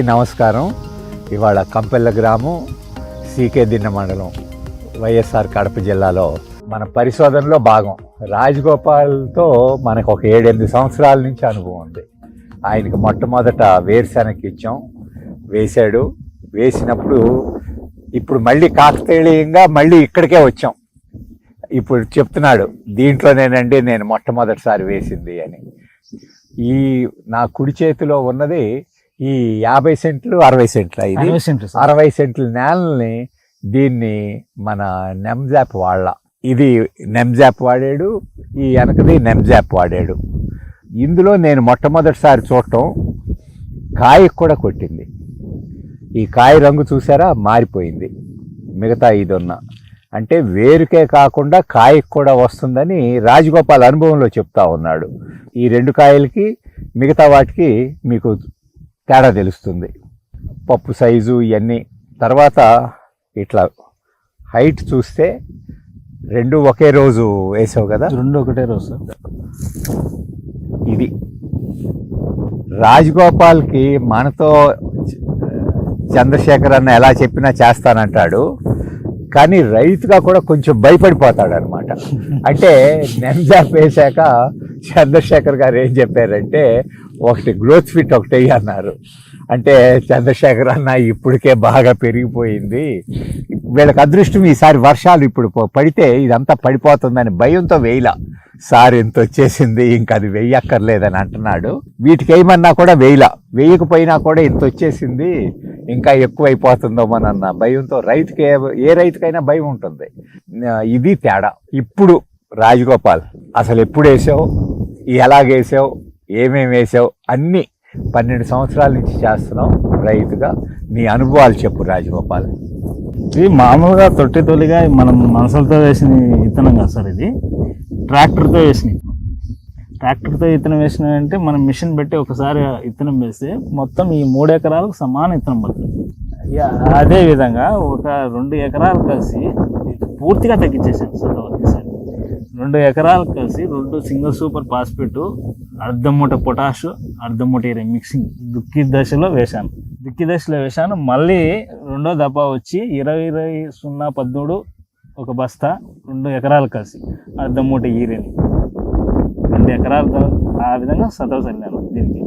అందరికీ నమస్కారం. ఇవాళ కంపెల్ల గ్రామం సీకే దిన్న మండలం వైఎస్ఆర్ కడప జిల్లాలో. మన పరిశోధనలో భాగం. రాజగోపాల్తో మనకు ఒక ఏడెనిమిది సంవత్సరాల నుంచి అనుభవం ఉంది. ఆయనకి మొట్టమొదట వేరుశనగకి ఇచ్చాం. వేశాడు. వేసినప్పుడు ఇప్పుడు మళ్ళీ కాకతీయంగా మళ్ళీ ఇక్కడికే వచ్చాం. ఇప్పుడు చెప్తున్నాడు దీంట్లోనేనండి నేను మొట్టమొదటిసారి వేసింది అని. ఈ నా కుడి చేతిలో ఉన్నది ఈ యాభై సెంట్లు అరవై సెంట్లు ఇది? అరవై సెంట్లు సార్. అరవై సెంట్ల నేలని దీన్ని మన నెమ్జాప్ వాళ్ళ. ఇది నెమ్జాప్ వాడాడు ఈ వెనకది నెమ్జాప్ వాడాడు. ఇందులో నేను మొట్టమొదటిసారి చూడటం కాయకు కూడా కొట్టింది. ఈ కాయ రంగు చూసారా? మారిపోయింది. మిగతా ఇది ఉన్న అంటే వేరుకే కాకుండా కాయకు కూడా వస్తుందని రాజగోపాల్ అనుభవంలో చెప్తా ఉన్నాడు. ఈ రెండు కాయలకి మిగతా వాటికి మీకు తేడా తెలుస్తుంది. పప్పు సైజు ఇవన్నీ తర్వాత ఇట్లా హైట్ చూస్తే రెండు ఒకే రోజు వేసావు కదా? రెండు ఒకటే రోజు. ఇది. రాజగోపాల్కి మనతో చంద్రశేఖర్ అన్న ఎలా చెప్పినా చేస్తానంటాడు. కానీ రైతుగా కూడా కొంచెం భయపడిపోతాడు అనమాట అంటే నెమ్జాప్ వేశాక చంద్రశేఖర్ గారు ఏం చెప్పారంటే ఒకటి గ్రోత్ ఫిట్ ఒకటి అన్నారు. అంటే చంద్రశేఖర్ అన్న ఇప్పటికే బాగా పెరిగిపోయింది. వీళ్ళకి అదృష్టం ఈసారి వర్షాలు ఇప్పుడు పడితే ఇదంతా పడిపోతుందని భయంతో వేయలా. సార్ ఎంత వచ్చేసింది ఇంకా అది వెయ్యక్కర్లేదని అంటున్నాడు. వీటికి ఏమన్నా కూడా వేయలా. వేయకపోయినా కూడా ఇంత వచ్చేసింది ఇంకా ఎక్కువ అయిపోతుందోమోనన్న భయంతో రైతుకి ఏ రైతుకైనా భయం ఉంటుంది. ఇది తేడా. ఇప్పుడు రాజగోపాల్ అసలు ఎప్పుడు వేసావు? ఎలాగేసావు? ఏమేమి వేసావు? అన్నీ పన్నెండు సంవత్సరాల నుంచి చేస్తున్నావు రైతుగా. నీ అనుభవాలు చెప్పు రాజగోపాల్. ఇది మామూలుగా తొట్టి తొలిగా మనం మనసులతో వేసిన విత్తనం కాదు సార్ ఇది. ట్రాక్టర్తో వేసిన ట్రాక్టర్తో విత్తనం వేసిన అంటే మనం మిషన్ పెట్టి ఒకసారి విత్తనం వేస్తే మొత్తం ఈ మూడు ఎకరాలకు సమాన విత్తనం పడుతుంది. అదే విధంగా ఒక రెండు ఎకరాలు కలిసి పూర్తిగా తగ్గించేసాను సార్. రెండు ఎకరాలు కలిసి రెండు సింగిల్ సూపర్ ఫాస్ఫేట్ అర్ధం మూట పొటాష్ అర్ధం మూట ఇరవై మిక్సింగ్ దుక్కి దశలో వేశాను. దుక్కి దశలో వేశాను. మళ్ళీ రెండో దఫా వచ్చి ఇరవై ఇరవై సున్నా పద్మూడు ఒక బస్తా రెండు ఎకరాలు కలిసి అర్ధం మూట ఈరేని రెండు ఎకరాలతో ఆ విధంగా సతవ చల్లాను దీనికి.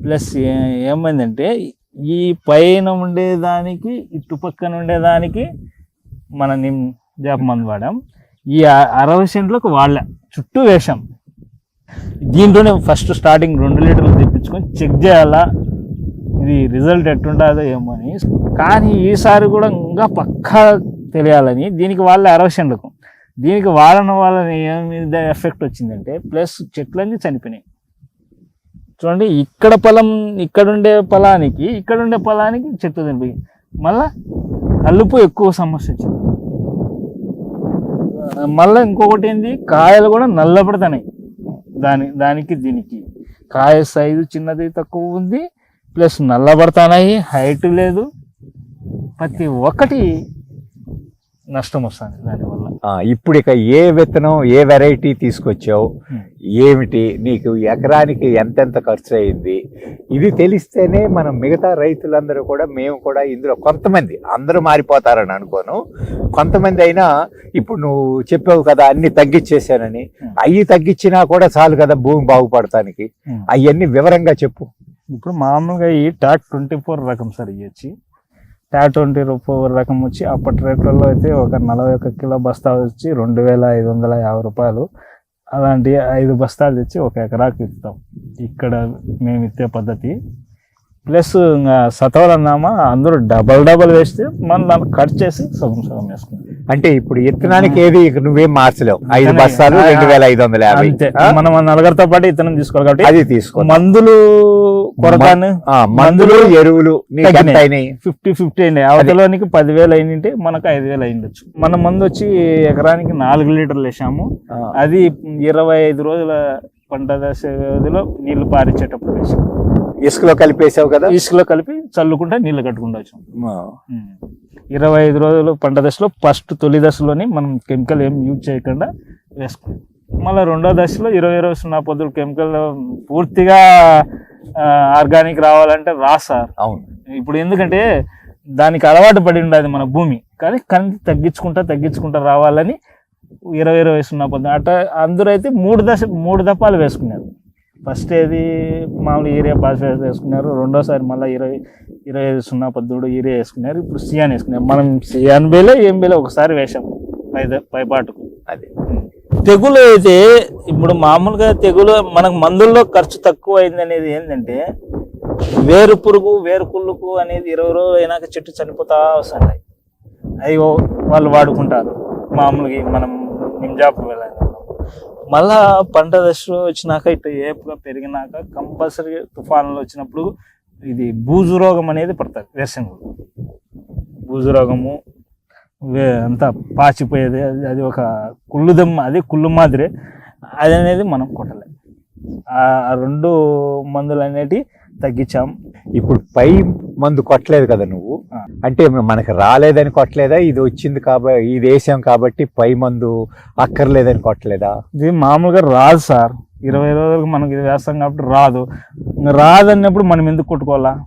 ప్లస్ ఏ- ఏమైందంటే ఈ పైన ఉండేదానికి ఇటు పక్కన ఉండేదానికి మన నిమ్ జాప మందు వాడాం. ఈ అరవై సెంట్లకు వాళ్ళ చుట్టూ వేసాం దీంట్లోనే ఫస్ట్ స్టార్టింగ్ రెండు లీటర్లు తెప్పించుకొని చెక్ చేయాలా ఇది రిజల్ట్ ఎట్టుండదో ఏమో అని. కానీ ఈసారి కూడా ఇంకా పక్కా తెలియాలని దీనికి వాళ్ళ అరవై సెంట్లకు. దీనికి వాడన వాళ్ళని ఏమి ఎఫెక్ట్ వచ్చిందంటే ప్లస్ చెట్లన్నీ చనిపోయినాయి. చూడండి ఇక్కడ పొలం ఇక్కడ ఉండే పొలానికి ఇక్కడ ఉండే పొలానికి చెట్లు చనిపోయి మళ్ళా కలుపు ఎక్కువ సమస్య వచ్చింది. మళ్ళీ ఇంకొకటి ఏంది? కాయలు కూడా నల్లబడుతున్నాయి దాని దానికి దీనికి. కాయ సైజు చిన్నది తక్కువ ఉంది. ప్లస్ నల్లబడుతున్నాయి హైట్ లేదు. ప్రతి ఒక్కటి నష్టం వస్తుంది దానివల్ల. ఇప్పుడు ఇక ఏ విత్తనం ఏ వెరైటీ తీసుకొచ్చావు? ఏమిటి? నీకు ఎకరానికి ఎంతెంత ఖర్చు అయింది ఇది తెలిస్తేనే మనం మిగతా రైతులందరూ కూడా మేము కూడా ఇందులో కొంతమంది అందరూ మారిపోతారని అనుకోను. కొంతమంది అయినా ఇప్పుడు నువ్వు చెప్పావు కదా అన్ని తగ్గించేశానని అవి తగ్గించినా కూడా చాలు కదా భూమి బాగుపడటానికి అవన్నీ వివరంగా చెప్పు. ఇప్పుడు మామూలుగా ఈ టాక్ ట్వంటీ ఫోర్ రకం సార్ ఇవి వచ్చి టాక్ ట్వంటీ ఫోర్ రకం వచ్చి అప్పటి రేట్లలో అయితే ఒక నలభై ఒక కిలో బస్తా వచ్చి రెండు వేల ఐదు వందల యాభై రూపాయలు. అలాంటి ఐదు బస్తాలు తెచ్చి ఒక ఎకరాకి ఇస్తాం. ఇక్కడ మేము ఇచ్చే పద్ధతి. ప్లస్ ఇంకా సతవలన్నామా అందరూ డబల్ డబల్ వేస్తే మనం దాన్ని కట్ చేసి సగం సగం వేసుకుంటాం. అంటే ఇప్పుడు విత్తనానికి ఏది నువ్వేం మార్చలేవు. ఐదు బస్తాలు రెండు వేల ఐదు వందల యాభై? మనం నలుగురితో పాటు ఇతనం తీసుకోవాలి కాబట్టి అది తీసుకో. మందులు మందులు ఎరువులు ఫిఫ్టీ ఫిఫ్టీ అండి అవతలోనికి పదివేలు అయిందంటే మనకు ఐదు వేలు అయిండొచ్చు. మన మందు వచ్చి ఎకరానికి నాలుగు లీటర్లు వేసాము. అది ఇరవై ఐదు రోజుల పంట దశ వ్యవధిలో నీళ్ళు పారించేటప్పుడు వేసాం. ఇసుకలో కలిపేసావు కదా? ఇసుకలో కలిపి చల్లుకుంటే నీళ్ళు కట్టుకుంటూ వచ్చాం. ఆ, ఉమ్. ఇరవై ఐదు రోజులు పంట దశలో ఫస్ట్ తొలి దశలోని మనం కెమికల్ ఏం యూజ్ చేయకుండా వేసుకున్నాం. మళ్ళీ రెండో దశలో ఇరవై ఇరవై సున్నా పొద్దులు కెమికల్ పూర్తిగా ఆర్గానిక్ రావాలంటే రా సార్. అవును. ఇప్పుడు ఎందుకంటే దానికి అలవాటు పడి ఉండదు మన భూమి. కానీ కంది తగ్గించుకుంటా తగ్గించుకుంటా రావాలని ఇరవై ఇరవై సున్నా పొద్దు అట్లా అందరూ అయితే మూడు దశ మూడు దప్పాలు వేసుకున్నారు. ఫస్ట్ ఏది మామూలు ఏరియా పాస్వేస్ వేసుకున్నారు. రెండోసారి మళ్ళీ ఇరవై ఇరవై ఐదు సున్నా పొద్దుడు ఏరియా వేసుకున్నారు. ఇప్పుడు సియాన్ వేసుకున్నారు. మనం సియాన్ బేలే ఏం బేలే ఒకసారి వేసాం పై పైపాటుకు. అది. తెగులు అయితే ఇప్పుడు మామూలుగా తెగులు మనకు మందుల్లో ఖర్చు తక్కువ అయింది అనేది ఏంటంటే వేరు పురుగు వేరు కుళ్ళుకు అనేది ఇరవై రోజులు అయినాక చెట్టు చనిపోతా వస్తున్నాయి అవి వాళ్ళు వాడుకుంటారు. మామూలుగా మనం నింజాపు వెళ్ళాలి మళ్ళా పంట దశలో వచ్చినాక ఇట్లా ఏపుగా పెరిగినాక కంపల్సరీ తుఫాన్లు వచ్చినప్పుడు ఇది బూజు రోగం అనేది పడుతుంది వేసంగులు. బూజు రోగము అంతా పాచిపోయేది. అది- ఒక కుళ్ళుదమ్మ అది కుళ్ళు మాదిరి. అది అనేది మనం కొట్టలేదు ఆ రెండు మందులు అనేటివి తగ్గించాం. ఇప్పుడు పై మందు కొట్టలేదు కదా నువ్వు. అంటే మనకి రాలేదని కొట్టలేదా? ఇది వచ్చింది కాబట్టి ఇది వేసాం కాబట్టి పై మందు అక్కర్లేదని కొట్టలేదా? ఇది మామూలుగా రాదు సార్. ఇరవై రోజులకు మనకి ఇది వేస్తాం కాబట్టి రాదు. ఇంకా రాదన్నప్పుడు మనం ఎందుకు కొట్టుకోవాలా?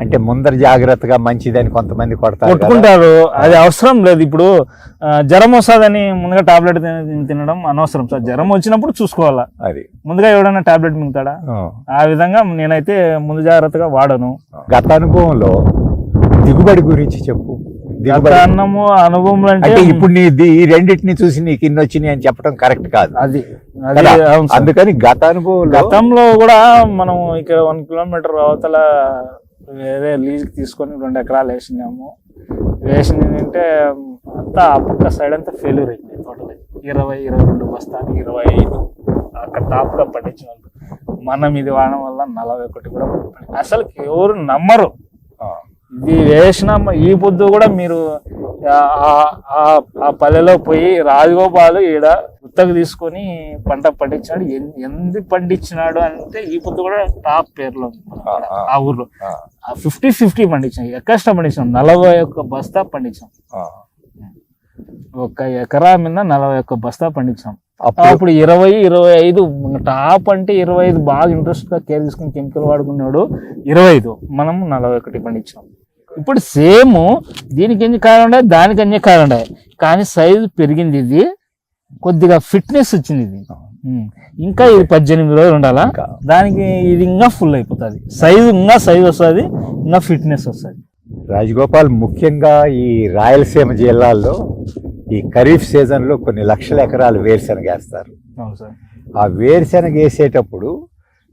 అంటే ముందర జాగ్రత్తగా మంచిదని కొంతమంది కొడతారు. కొట్టుకుంటారు. అది అవసరం లేదు. ఇప్పుడు జ్వరం వస్తుందని ముందుగా టాబ్లెట్ తినడం అనవసరం. సార్ జ్వరం వచ్చినప్పుడు చూసుకోవాలా? అది. ముందుగా ఎవడన్నా టాబ్లెట్ మింగుతాడా? ఆ. విధంగా నేనైతే ముందు జాగ్రత్తగా వాడను. గత అనుభవంలో దిగుబడి గురించి చెప్పు. దిగుబడి. అన్నము అనుభవం అంటే అంటే ఇప్పుడు నీ ఈ రెండింటిని చూసి నీకు ఇన్ని వచ్చినాయి అని చెప్పడం కరెక్ట్ కాదు. అది. అది కదా? అవును సార్. అందుకని గత అనుభవంలో గతంలో కూడా మనం ఇక్కడ వన్ కిలోమీటర్ అవతల వేరే లీజ్కి తీసుకొని రెండు ఎకరాలు వేసినాము. వేసింది అంటే అంతా ఆ పక్క సైడ్ అంతా ఫెయిల్యూర్ అయింది టోటల్ ఇరవై ఇరవై రెండు బస్తాలు ఇరవై ఐదు. అక్కడ టాప్గా పండించిన వాళ్ళు. మనం ఇది వాడడం వల్ల నలభై ఒకటి కూడా అసలు ఎవరు నమ్మరు. ఇది వేసిన ఈ పొద్దు కూడా మీరు ఆ పల్లెలో పోయి రాజగోపాలు ఈడ గుత్తకు తీసుకొని పంట పండించాడు ఎందుకు పండించినాడు అంటే ఈ పొద్దు కూడా టాప్ పేర్లో ఆ, ఊర్లో. ఆ, ఫిఫ్టీ ఫిఫ్టీ పండించాం ఎక్కడ పండించాం నలభై ఒక్క బస్తా పండించాం. ఒక ఎకరా మీద నలభై ఒక్క బస్తా పండించాం అప్పుడు? ఇరవై ఇరవై ఐదు టాప్ అంటే ఇరవై ఐదు బాగా ఇంట్రెస్ట్గా కేర్ తీసుకుని కెమికల్ వాడుకున్నాడు. ఇరవై ఐదు మనం నలభై ఒకటి పండించాం ఇప్పుడు సేమ్ దీనికి ఎన్ని ఉన్నాయి దానికి అన్ని కాయలు ఉన్నాయి కానీ సైజు పెరిగింది ఇది. కొద్దిగా ఫిట్నెస్ వచ్చింది ఇది. ఇంకా ఇది పద్దెనిమిది రోజులు ఉండాలా. దానికి ఇది ఇంకా ఫుల్ అయిపోతుంది. సైజు ఇంకా సైజు వస్తుంది ఇంకా ఫిట్నెస్ వస్తుంది. రాజగోపాల్ ముఖ్యంగా ఈ రాయలసీమ జిల్లాల్లో ఈ ఖరీఫ్ సీజన్లో కొన్ని లక్షల ఎకరాలు వేరుశనగ వేస్తారు. ఆ వేరుశనగ వేసేటప్పుడు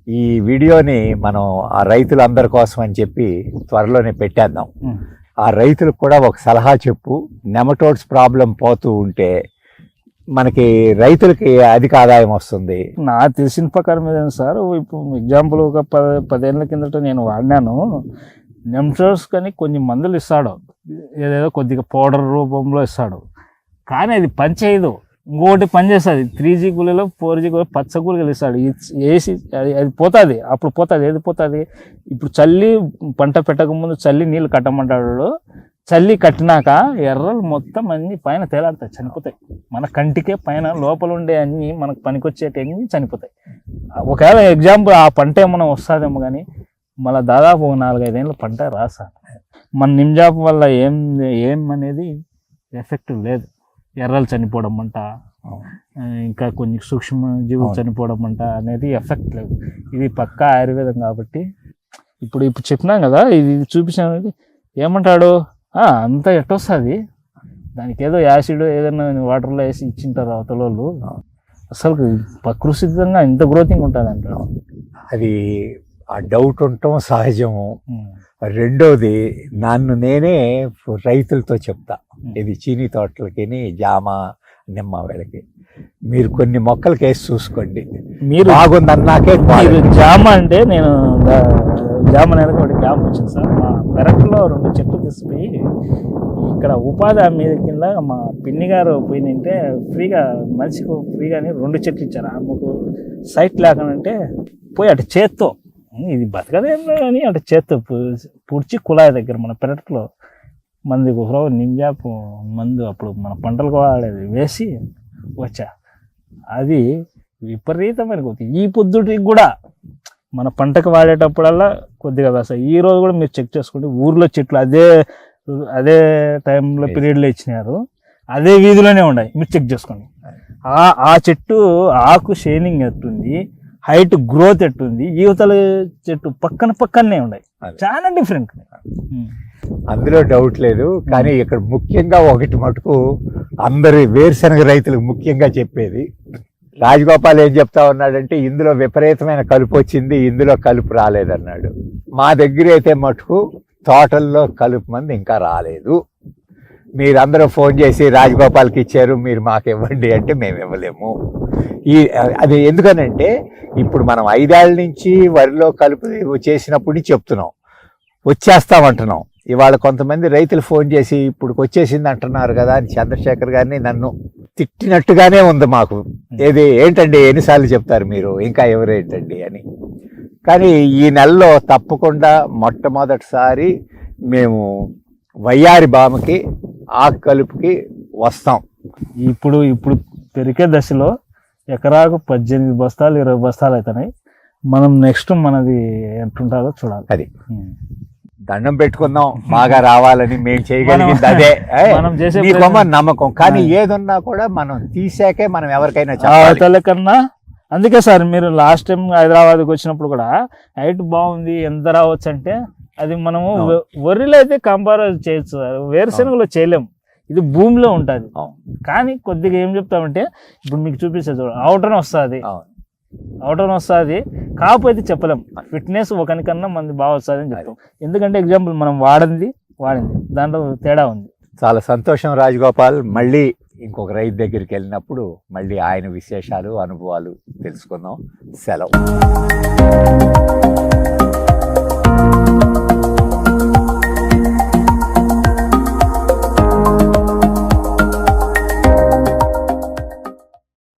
ఈ వీడియోని మనం ఆ రైతులందరి కోసం అని చెప్పి త్వరలోనే పెట్టేద్దాం. ఆ రైతులకు కూడా ఒక సలహా చెప్పు నెమటోడ్స్ ప్రాబ్లం పోతూ ఉంటే మనకి రైతులకి అధిక ఆదాయం వస్తుంది. నా తెలిసిన ప్రకారం ఏదైనా సార్ ఇప్పుడు ఎగ్జాంపుల్ ఒక పద పదేళ్ళ కిందట నేను వాడినాను. నెమ్టోస్ కానీ కొన్ని మందులు ఇస్తాడు. ఏదేదో కొద్దిగా పౌడర్ రూపంలో ఇస్తాడు. కానీ అది పని చేయదు. ఇంకోటి పని చేస్తుంది. త్రీ జీ గుళ్ళలో ఫోర్ జీ గుళ్ళు పచ్చ గులికలు ఇస్తాడు. వేసి అది అది పోతుంది. అప్పుడు పోతుంది. ఏది పోతుంది? ఇప్పుడు చల్లి పంట పెట్టకముందు చల్లి నీళ్ళు కట్టమంటాడు. చల్లి కట్టినాక ఎర్రలు మొత్తం అన్ని పైన తేలాడతాయి చనిపోతాయి. మన కంటికే పైన లోపల ఉండే అన్ని మనకు పనికొచ్చేటి అన్ని చనిపోతాయి. ఒకవేళ ఎగ్జాంపుల్ ఆ పంట ఏమైనా వస్తుందేమో కానీ మళ్ళీ దాదాపు ఒక నాలుగైదేళ్ళ పంట రాసా. మన నిమ్జాప్ వల్ల ఏం ఏం అనేది ఎఫెక్ట్ లేదు. ఎర్రలు చనిపోవడం అంట ఇంకా కొన్ని సూక్ష్మ జీవులు. చనిపోవడం అంట అనేది ఎఫెక్ట్ లేదు. ఇది పక్కా ఆయుర్వేదం కాబట్టి ఇప్పుడు ఇప్పుడు చెప్పినాం కదా ఇది చూపించాను ఏమంటాడు? "ఆ, అంత ఎట్టొస్తుంది. దానికి ఏదో యాసిడ్ ఏదైనా వాటర్లో వేసి ఇచ్చింటారు అవతల వాళ్ళు అసలు ప్రకృతిగా ఇంత గ్రోతింగ్ ఉంటుంది అంటాడు అది ఆ డౌట్ ఉండటం సహజము. రెండోది నన్ను నేనే రైతులతో చెప్తా. ఇది చీనీ తోటలకి జామ నిమ్మ వీళ్ళకి మీరు కొన్ని మొక్కలకి వేసి చూసుకోండి. మీరు బాగుందన్నాకే. జామ అంటే నేను జామ అనేది ఒకటి జామ వచ్చింది సార్. మా పెరట్లో రెండు చెట్లు తీసుకుపోయి ఇక్కడ ఉపాధి మీద కింద మా పిన్ని గారు పోయిందంటే ఫ్రీగా మనిషికి ఫ్రీగానే రెండు చెట్లు ఇచ్చారు. ఆమెకు సైట్ లేకనంటే పోయి అటు చేత్తో ఇది బతకదేం కానీ అటు చేత్తో పుడిచి కుళాయి దగ్గర మన పెరట్లో మంది ఒక నింజాపు మందు అప్పుడు మన పంటలకు వాడేది వేసి వచ్చా. అది విపరీతమైన కొద్ది. ఈ పొద్దుటికి కూడా మన పంటకు వాడేటప్పుడల్లా కొద్దిగా వేస్తాయి. ఈ రోజు కూడా మీరు చెక్ చేసుకోండి ఊర్లో చెట్లు అదే అదే టైంలో. పీరియడ్లో ఇచ్చినారు. అదే వీధిలోనే ఉన్నాయి. మీరు చెక్ చేసుకోండి. ఆ ఆ చెట్టు ఆకు షైనింగ్ ఎట్టుంది హైట్ గ్రోత్ ఎట్టుంది యువతల చెట్టు పక్కన పక్కనే ఉన్నాయి. చాలా డిఫరెంట్. అందులో డౌట్ లేదు. కానీ ఇక్కడ ముఖ్యంగా ఒకటి మటుకు అందరి వేరుశనగ రైతులకు ముఖ్యంగా చెప్పేది రాజగోపాల్ ఏం చెప్తా ఉన్నాడంటే ఇందులో విపరీతమైన కలుపు వచ్చింది ఇందులో కలుపు రాలేదన్నాడు. మా దగ్గర అయితే మటుకు తోటల్లో కలుపు మంది ఇంకా రాలేదు. మీరందరూ ఫోన్ చేసి రాజగోపాల్కి ఇచ్చారు మీరు మాకు ఇవ్వండి అంటే మేము ఇవ్వలేము. ఈ అది ఎందుకనంటే ఇప్పుడు మనం ఐదేళ్ళ నుంచి వరిలో కలుపు చేసినప్పుడు నుంచి చెప్తున్నాం. వచ్చేస్తామంటున్నాం ఇవాళ కొంతమంది రైతులు ఫోన్ చేసి ఇప్పుడు వచ్చేసింది అంటున్నారు కదా అని చంద్రశేఖర్ గారిని నన్ను తిట్టినట్టుగానే ఉంది మాకు. ఏది ఏంటండి ఎన్నిసార్లు చెప్తారు మీరు? ఇంకా ఎవరేంటండి అని. కానీ ఈ నెలలో తప్పకుండా మొట్టమొదటిసారి మేము వయ్యారి బామకి ఆకు కలుపుకి వస్తాం. ఇప్పుడు ఇప్పుడు పెరిగే దశలో ఎకరాకు పద్దెనిమిది బస్తాలు ఇరవై బస్తాలు అవుతున్నాయి. మనం నెక్స్ట్ మనది ఎంతుంటుందో చూడాలి. అది. దండం పెట్టుకుందాం బాగా రావాలని మేము చేయగలిగింది అదే. నమ్మకం. కానీ. ఏదున్నా కూడా మనం తీసాకే మనం ఎవరికైనా చెప్పాలి. అవతల కన్నా అందుకే సార్ మీరు లాస్ట్ టైం హైదరాబాద్కి వచ్చినప్పుడు కూడా హైట్ బాగుంది ఎంత రావచ్చు అంటే అది మనము వరిలో అయితే కంపేర్ చేయొచ్చు సార్. వేరుశనగలో చేయలేం. ఇది భూమిలో ఉంటుంది. కానీ కొద్దిగా ఏం చెప్తామంటే ఇప్పుడు మీకు చూపిస్తే చూడండి అవుటర్ వస్తుంది. అవుటర్ వస్తుంది. కాపు అయితే చెప్పలేం. ఫిట్నెస్ ఒకనికన్నా మంది బాగా వస్తుంది అని చెప్తాం ఎందుకంటే ఎగ్జాంపుల్ మనం వాడింది వాడింది. దాంట్లో తేడా ఉంది. చాలా సంతోషం రాజగోపాల్. మళ్ళీ ఇంకొక రైతు దగ్గరికి వెళ్ళినప్పుడు మళ్ళీ ఆయన విశేషాలు అనుభవాలు తెలుసుకుందాం. సెలవు.